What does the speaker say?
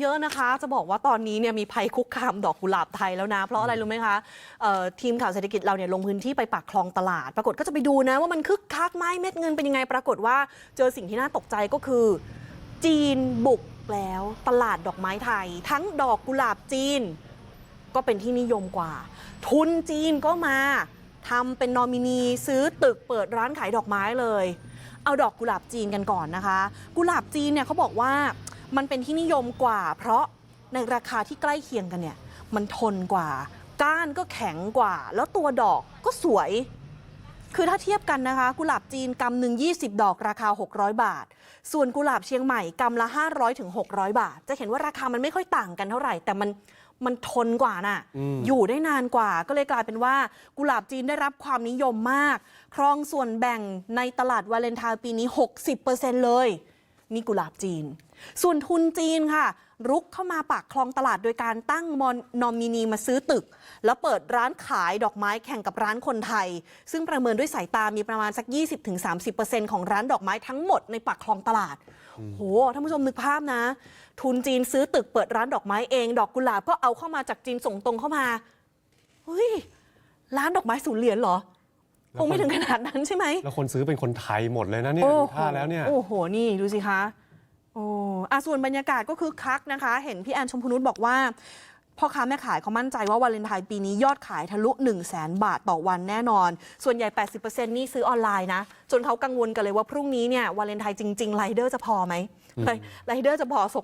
เยอะนะคะจะบอกว่าตอนนี้เนี่ยมีภัยคุกคามดอกกุหลาบไทยแล้วนะ เพราะอะไรรู้ไหมคะทีมข่าวเศรษฐกิจเราเนี่ยลงพื้นที่ไปปากคลองตลาด ปรากฏก็จะไปดูนะว่ามันคึกคักไหมเม็ดเงินเป็นยังไง ปรากฏว่าเจอสิ่งที่น่าตกใจก็คือ จีนบุกแล้วตลาดดอกไม้ไทย ทั้งดอกกุหลาบจีน ก็เป็นที่นิยมกว่า ทุนจีนก็มาทำเป็นนอมินีซื้อตึกเปิดร้านขายดอกไม้เลย เอาดอกกุหลาบจีนกันก่อนนะคะ กุหลาบจีนเนี่ยเขาบอกว่า มันเป็นที่นิยมกว่า เพราะในราคาที่ใกล้เคียงกันเนี่ย มันทนกว่า ก้านก็แข็งกว่า แล้วตัวดอกก็สวย คือถ้าเทียบกันนะคะ กุหลาบจีนกำหนึ่ง20 ดอกราคา 600 บาท ส่วนกุหลาบเชียงใหม่กำละ 500ถึง600 บาท จะเห็นว่าราคามันไม่ค่อยต่างกันเท่าไหร่ แต่มันมันทนกว่าน่ะอืมอยู่ได้นานกว่า ก็เลยกลายเป็นว่า กุหลาบจีนได้รับความนิยมมาก ครองส่วนแบ่งในตลาดวาเลนไทน์ปีนี้ 60%เลย นี่กุหลาบจีน ส่วนทุนจีนค่ะ รุกเข้ามาปากคลองตลาดโดยการตั้งมอนนอมินีมาซื้อตึก แล้วเปิดร้านขายดอกไม้แข่งกับร้านคนไทย ซึ่งประเมินด้วยสายตามีประมาณสัก 20-30%ของร้านดอกไม้ทั้งหมดในปากคลองตลาดโหท่านผู้ชมนึกภาพนะ ทุนจีนซื้อตึกเปิดร้านดอกไม้เอง ดอกกุหลาบก็เอาเข้ามาจากจีนส่งตรงเข้ามาเฮ้ยร้านดอกไม้ศูนย์เหรียญเหรอ คงไม่ถึงขนาดนั้นใช่ไหม แล้วคนซื้อเป็นคนไทยหมดเลยนะเนี่ยโอ้ดูโหท่าแล้วเนี่ยโอ้โห นี่ดูสิคะโอ้อะส่วนบรรยากาศก็คือคักนะคะ เห็นพี่แอนชมพูนุชบอกว่าพ่อค้าแม่ขายเขามั่นใจว่าวาเลนไทน์ปีนี้ยอดขายทะลุ 1 0 0 0 0แสนบาทต่อวันแน่นอน ส่วนใหญ่ 80%นี่ซื้อออนไลน์นะ จนเขากังวลกันเลยว่าพรุ่งนี้เนี่ยวาเลนไทน์จริงๆไรเดอร์จะพอไหมไรเดอร์จะพอส่ง